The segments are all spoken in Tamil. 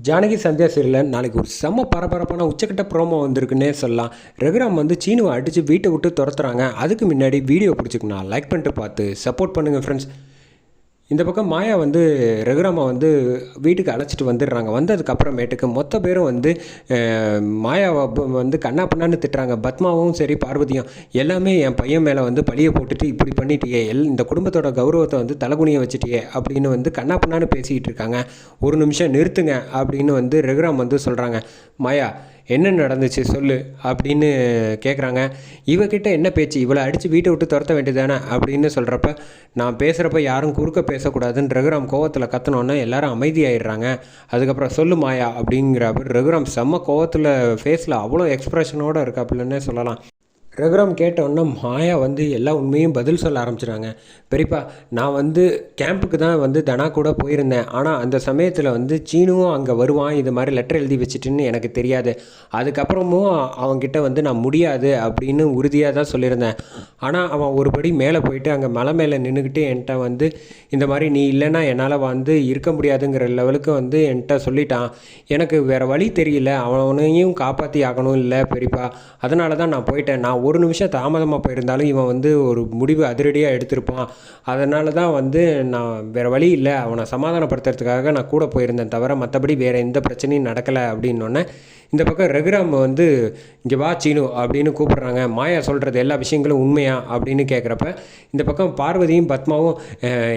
ஜானகி சந்தியா சீரியலில் நாளைக்கு ஒரு செம்ம பரபரப்பான உச்சக்கட்ட ப்ரோமோ வந்திருக்குன்னே சொல்லலாம். ரகுராம் வந்து சீனுவை அடித்து வீட்டை விட்டு துரத்துறாங்க. அதுக்கு முன்னாடி வீடியோ பிடிச்சிக்கணும் லைக் பண்ணிட்டு பார்த்து சப்போர்ட் பண்ணுங்கள் ஃப்ரெண்ட்ஸ் இந்த பக்கம் மாயா வந்து ரகுராமா வந்து வீட்டுக்கு அழைச்சிட்டு வந்துடுறாங்க. வந்ததுக்கப்புறமேட்டுக்கு மொத்த பேரும் வந்து மாயாவை வந்து கண்ணா பண்ணான்னு திட்டுறாங்க. பத்மாவும் சரி பார்வதியும் எல்லாமே என் பையன் மேலே வந்து பழியை போட்டுட்டு இப்படி பண்ணிட்டியே. எல் இந்த குடும்பத்தோட கௌரவத்தை வந்து தலைகுனிய வச்சுட்டியே. அப்படின்னு வந்து கண்ணா பண்ணான்னு பேசிக்கிட்டு இருக்காங்க. ஒரு நிமிஷம் நிறுத்துங்க. அப்படின்னு வந்து ரகுராம் வந்து சொல்கிறாங்க மாயா என்ன நடந்துச்சு சொல்லு அப்படின்னு கேட்குறாங்க இவகிட்ட என்ன பேச்சு? இவளை அடித்து வீட்டை விட்டு துரத்த வேண்டியதானே அப்படின்னு சொல்கிறப்ப நான் பேசுகிறப்ப யாரும் குறுக்க பேசக்கூடாதுன்னு ரகுராம் கோவத்தில் கத்தனோன்னே எல்லாரும் அமைதியாயிடுறாங்க. அதுக்கப்புறம் சொல்லு மாயா அப்படிங்கிறப்ப ரகுராம் செம்ம கோவத்தில் ஃபேஸில் அவ்வளோ எக்ஸ்ப்ரெஷனோடு இருக்காப்புலன்னே சொல்லலாம். ரகுராம் கேட்டோன்னே மாயா வந்து எல்லா உண்மையும் பதில் சொல்ல ஆரம்பிச்சிட்டாங்க பெரியப்பா நான் வந்து கேம்புக்கு தான் வந்து தனா கூட போயிருந்தேன். ஆனால் அந்த சமயத்தில் வந்து சீனுவும் அங்கே வருவான் இது மாதிரி லெட்டர் எழுதி வச்சுட்டுன்னு எனக்கு தெரியாது. அதுக்கப்புறமும் அவன்கிட்ட வந்து நான் முடியாது அப்படின்னு உறுதியாக தான் சொல்லியிருந்தேன். ஆனால் அவன் ஒருபடி மேலே போயிட்டு அங்கே மலை மேலே நின்றுக்கிட்டு என்கிட்ட வந்து இந்த மாதிரி நீ இல்லைன்னா என்னால் வந்து இருக்க முடியாதுங்கிற லெவலுக்கு வந்து என்கிட்ட சொல்லிட்டான். எனக்கு வேறு வழி தெரியல. அவனையும் காப்பாற்றி ஆகணும் இல்லை பெரியப்பா. அதனால தான் நான் போயிட்டேன். நான் ஒரு நிமிஷம் தாமதமாக போயிருந்தாலும் இவன் வந்து ஒரு முடிவு அதிரடியாக எடுத்திருப்பான். அதனால தான் வந்து நான் வேறு வழி இல்லை. அவனை சமாதானப்படுத்துறதுக்காக நான் கூட போயிருந்தேன் தவிர மற்றபடி வேறு எந்த பிரச்சனையும் நடக்கலை அப்படின்னோடனே இந்த பக்கம் ரகுராம் வந்து இங்கே வா சீனு அப்படின்னு கூப்பிட்றாங்க. மாயா சொல்கிறது எல்லா விஷயங்களும் உண்மையா அப்படின்னு கேட்குறப்ப இந்த பக்கம் பார்வதியும் பத்மாவும்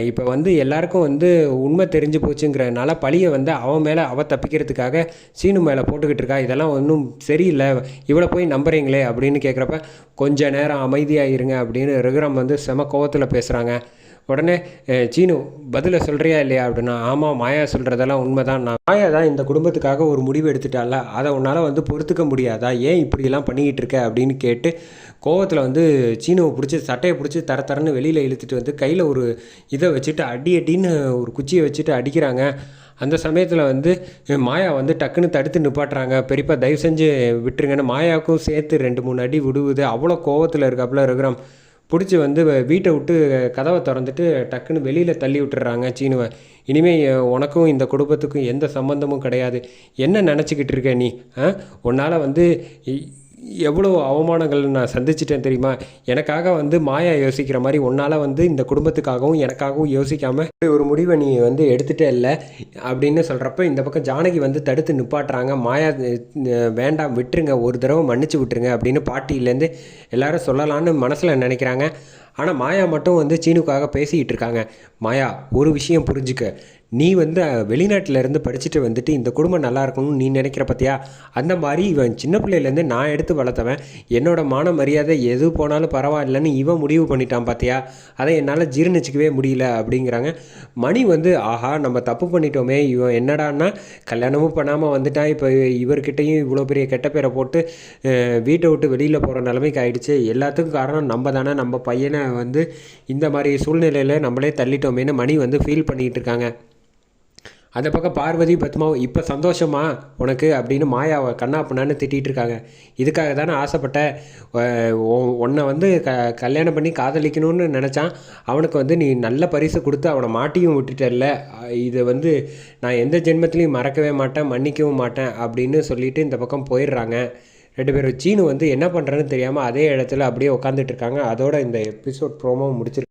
இப்போ வந்து எல்லாருக்கும் வந்து உண்மை தெரிஞ்சு போச்சுங்கிறனால பழியை வந்து அவன் மேலே அவ தப்பிக்கிறதுக்காக சீனு மேலே போட்டுக்கிட்டு இருக்கா. இதெல்லாம் ஒன்றும் சரியில்லை. இவ்வளோ போய் நம்புறீங்களே அப்படின்னு கேட்குறப்ப கொஞ்ச நேரம் அமைதியாக இருங்க அப்படின்னு ரகுராம் வந்து செம கோவத்தில் பேசுகிறாங்க உடனே சீனு பதிலை சொல்கிறியா இல்லையா? அப்படின்னா ஆமாம் மாயா சொல்கிறதெல்லாம் உண்மை தான் நான் மாயா தான் இந்த குடும்பத்துக்காக ஒரு முடிவு எடுத்துட்டால அதை உன்னால் வந்து பொறுத்துக்க முடியாதா? ஏன் இப்படியெல்லாம் பண்ணிக்கிட்டு இருக்க? அப்படின்னு கேட்டு கோவத்தில் வந்து சீனுவை பிடிச்சி சட்டையை பிடிச்சி தர தரன்னு வெளியில் இழுத்துட்டு வந்து கையில் ஒரு இதை வச்சுட்டு அடி அடின்னு ஒரு குச்சியை வச்சுட்டு அடிக்கிறாங்க. அந்த சமயத்தில் வந்து மாயா வந்து டக்குன்னு தடுத்து நிப்பாட்டுறாங்க. பெரியப்பா தயவு செஞ்சு விட்டுருங்கன்னு மாயாவுக்கும் சேர்த்து ரெண்டு மூணு அடி விடுவுது. அவ்வளோ கோவத்தில் இருக்காப்புல இருக்கிறோம் பிடிச்சி வந்து வ- வீட்டை விட்டு கதவை திறந்துட்டு டக்குன்னு வெளியில் தள்ளி விட்டுறாங்க சீனுவை. இனிமேல் உனக்கும் இந்த குடும்பத்துக்கும் எந்த சம்மந்தமும் கிடையாது. என்ன நினச்சிக்கிட்டு இருக்க நீ? ஆ? உன்னால் வந்து இ- எவ்வளோ அவமானங்கள் நான் சந்திச்சிட்டேன் தெரியுமா? எனக்காக வந்து மாயா யோசிக்கிற மாதிரி உன்னால் வந்து இந்த குடும்பத்துக்காகவும் எனக்காகவும் யோசிக்காமல் ஒரு முடிவை நீ வந்து எடுத்துகிட்டே இல்லை அப்படின்னு சொல்கிறப்ப இந்த பக்கம் ஜானகி வந்து தடுத்து நிப்பாட்டுறாங்க. மாயா வேண்டாம் விட்டுருங்க. ஒரு தடவை மன்னிச்சு விட்டுருங்க அப்படின்னு பாட்டியிலேருந்து எல்லாரும் சொல்லலான்னு மனசில் நினைக்கிறாங்க. ஆனால் மாயா மட்டும் வந்து சீனுக்காக பேசிக்கிட்டு இருக்காங்க. மாயா ஒரு விஷயம் புரிஞ்சுக்க. நீ வந்து வெளிநாட்டிலேருந்து படிச்சுட்டு வந்துட்டு இந்த குடும்பம் நல்லா இருக்கணும்னு நீ நினைக்கிற பார்த்தியா அந்த மாதிரி இவன் சின்ன பிள்ளையிலேருந்து நான் எடுத்து வளர்த்தவன் என்னோட மான மரியாதை எது போனாலும் பரவாயில்லைன்னு இவன் முடிவு பண்ணிட்டான் பார்த்தியா அதை என்னால் ஜீரணிச்சிக்கவே முடியல அப்படிங்கிறாங்க. மணி வந்து ஆஹா நம்ம தப்பு பண்ணிட்டோமே இவன் என்னடான்னா கல்யாணமும் பண்ணாமல் வந்துட்டான். இப்போ இவர்கிட்டயும் இவ்வளோ பெரிய கெட்ட பேரை போட்டு வீட்டை விட்டு வெளியில் போகிற நிலைமைக்கு ஆயிடுச்சு. எல்லாத்துக்கும் காரணம் நம்ம தானே. நம்ம பையனை வந்து இந்த மாதிரி சூழ்நிலையில் நம்மளே தள்ளிட்டோமேன்னு மணி வந்து ஃபீல் பண்ணிகிட்டு இருக்காங்க. அந்த பக்கம் பார்வதி பத்மாவும் இப்போ சந்தோஷமா உனக்கு அப்படின்னு மாயாவை கண்ணா பண்ணான்னு திட்டிகிட்டு இருக்காங்க. இதுக்காக தானே ஆசைப்பட்ட உன்னை வந்து க கல்யாணம் பண்ணி காதலிக்கணும்னு நினச்சான். அவனுக்கு வந்து நீ நல்ல பரிசு கொடுத்து அவனை மாட்டியும் விட்டுட்டல இதை வந்து நான் எந்த ஜென்மத்திலையும் மறக்கவே மாட்டேன் மன்னிக்கவும் மாட்டேன் அப்படின்னு சொல்லிட்டு இந்த பக்கம் போயிடுறாங்க. ரெண்டு பேரும். சீனு வந்து என்ன பண்ணுறேன்னு தெரியாமல் அதே இடத்துல அப்படியே உட்காந்துட்டு இருக்காங்க. அதோட இந்த எபிசோட் ப்ரோமோ முடிச்சிருக்கு